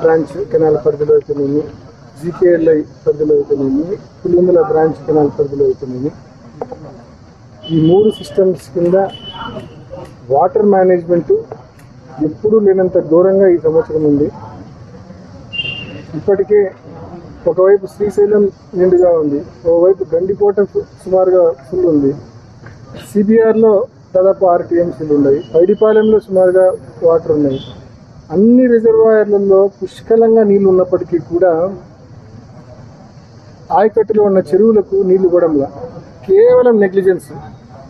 Branch canal పరిధిలో అయితేనేమి జీకేఎల్ పరిధిలో అయితేనేమి పులిముల బ్రాంచ్ కెనాల్ పరిధిలో అయితేనేమి ఈ మూడు సిస్టమ్స్ కింద వాటర్ మేనేజ్మెంట్ ఎప్పుడూ లేనంత ఘోరంగా ఈ సంవత్సరం ఉంది. ఇప్పటికే ఒకవైపు శ్రీశైలం నిండుగా ఉంది ఒకవైపు గండికోట సుమారుగా ఫుల్ ఉంది. సిబిఆర్లో దాదాపు ఆరు టీఎంసీలు ఉన్నాయి. పైడిపాలెంలో సుమారుగా వాటర్ ఉన్నాయి. అన్ని రిజర్వాయర్లలో పుష్కలంగా నీళ్ళు ఉన్నప్పటికీ కూడా ఆయకట్టులో ఉన్న చెరువులకు నీళ్ళు ఇవ్వడంలా కేవలం నెగ్లిజెన్స్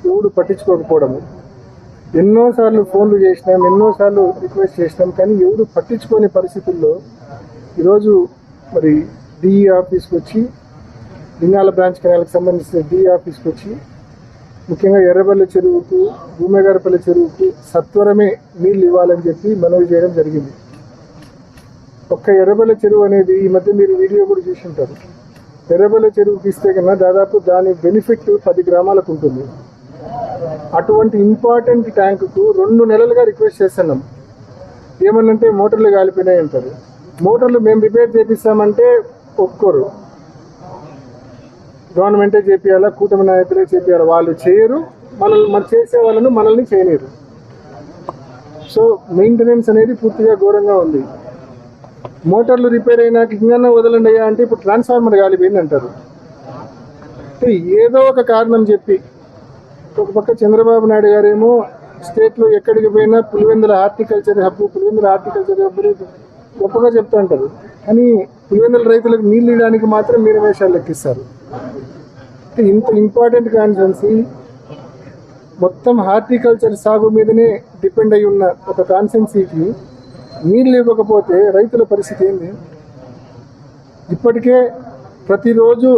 ఎవడు పట్టించుకోకపోవడము. ఎన్నోసార్లు ఫోన్లు చేసినాం ఎన్నోసార్లు రిక్వెస్ట్ చేసినాం కానీ ఎవడు పట్టించుకోని పరిస్థితుల్లో ఈరోజు మరి డిఈ ఆఫీస్కి వచ్చి లింగాల బ్రాంచ్ కెనాల్కి సంబంధించిన డిఈ ఆఫీస్కి వచ్చి ముఖ్యంగా ఎర్రపల్లి చెరువుకు భూమేగారపల్లి చెరువుకు సత్వరమే నీళ్ళు ఇవ్వాలని చెప్పి మనవి చేయడం జరిగింది. ఒక్క ఎర్రబల్లి చెరువు అనేది ఈ మధ్య మీరు వీడియో కూడా చూసి ఉంటారు. ఎర్రబల్లి చెరువుకి ఇస్తే కన్నా దాదాపు దాని బెనిఫిట్ పది గ్రామాలకు ఉంటుంది. అటువంటి ఇంపార్టెంట్ ట్యాంకుకు రెండు నెలలుగా రిక్వెస్ట్ చేస్తున్నాం. ఏమన్నంటే మోటార్లు కాలిపోయినాయి అంటారు. మోటార్లు మేము రిపేర్ చేపిస్తామంటే ఒప్పుకోరు. గవర్నమెంటే చేపియాలా కూటమి నాయకులే చేపియాలి? వాళ్ళు చేయరు. మనల్ని మన చేసే వాళ్ళను మనల్ని చేయలేరు. సో మెయింటెనెన్స్ అనేది పూర్తిగా ఘోరంగా ఉంది. మోటార్లు రిపేర్ అయినాక ఇంకా వదలండి అయ్యా అంటే ఇప్పుడు ట్రాన్స్ఫార్మర్ కాలిపోయింది అంటారు? ఏదో ఒక కారణం చెప్పి ఒక పక్క చంద్రబాబు నాయుడు గారేమో స్టేట్లో ఎక్కడికి పోయినా Pulivendula horticulture hub Pulivendula horticulture hub గొప్పగా చెప్తూ ఉంటారు. కానీ పులివెందుల రైతులకు నీళ్ళు ఇవ్వడానికి మాత్రం మీరు వేషాలు లెక్కిస్తారు. ఇంత ఇంపార్టెంట్ కాన్స్టెన్సీ మొత్తం హార్టికల్చర్ సాగు మీదనే డిపెండ్ అయి ఉన్న ఒక కాన్స్టెన్సీకి నీళ్ళు ఇవ్వకపోతే రైతుల పరిస్థితి ఏంది? ఇప్పటికే ప్రతిరోజు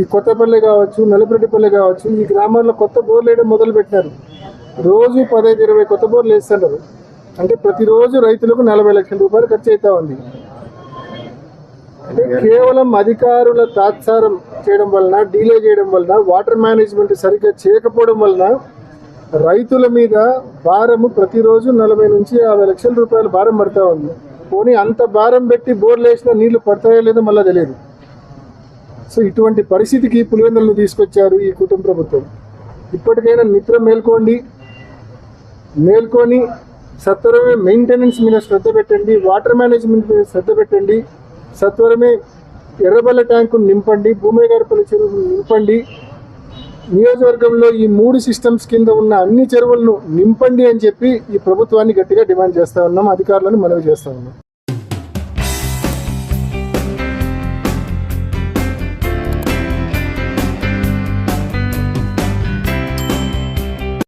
ఈ కొత్తపల్లి కావచ్చు నలుపురెడ్డిపల్లి కావచ్చు ఈ గ్రామాల్లో కొత్త బోర్లు వేయడం మొదలుపెట్టినారు. రోజు పదహైదు ఇరవై కొత్త బోర్లు వేస్తున్నారు అంటే ప్రతిరోజు రైతులకు నలభై లక్షల రూపాయలు ఖర్చు అవుతా ఉంది. అంటే కేవలం అధికారుల తాత్సారం చేయడం వలన డీలే చేయడం వలన వాటర్ మేనేజ్మెంట్ సరిగ్గా చేయకపోవడం వలన రైతుల మీద భారము ప్రతిరోజు నలభై నుంచి యాభై లక్షల రూపాయల భారం పడతా ఉంది. పోనీ అంత భారం పెట్టి బోర్లు వేసినా నీళ్ళు పడతాయో లేదో మళ్ళీ తెలియదు. సో ఇటువంటి పరిస్థితికి పులివెందులను తీసుకొచ్చారు ఈ కుటుంబ ప్రభుత్వం. ఇప్పటికైనా నిద్ర మేల్కోండి. మేల్కొని సత్వరమే మెయింటెనెన్స్ మీద శ్రద్ధ పెట్టండి వాటర్ మేనేజ్మెంట్ మీద శ్రద్ధ పెట్టండి సత్వరమే ఎర్రబల్ల ట్యాంకును నింపండి భూమేగారిపల్లి చెరువును నింపండి. నియోజకవర్గంలో ఈ మూడు సిస్టమ్స్ కింద ఉన్న అన్ని చెరువులను నింపండి అని చెప్పి ఈ ప్రభుత్వాన్ని గట్టిగా డిమాండ్ చేస్తా ఉన్నాం అధికారులను మనవి చేస్తా ఉన్నాం.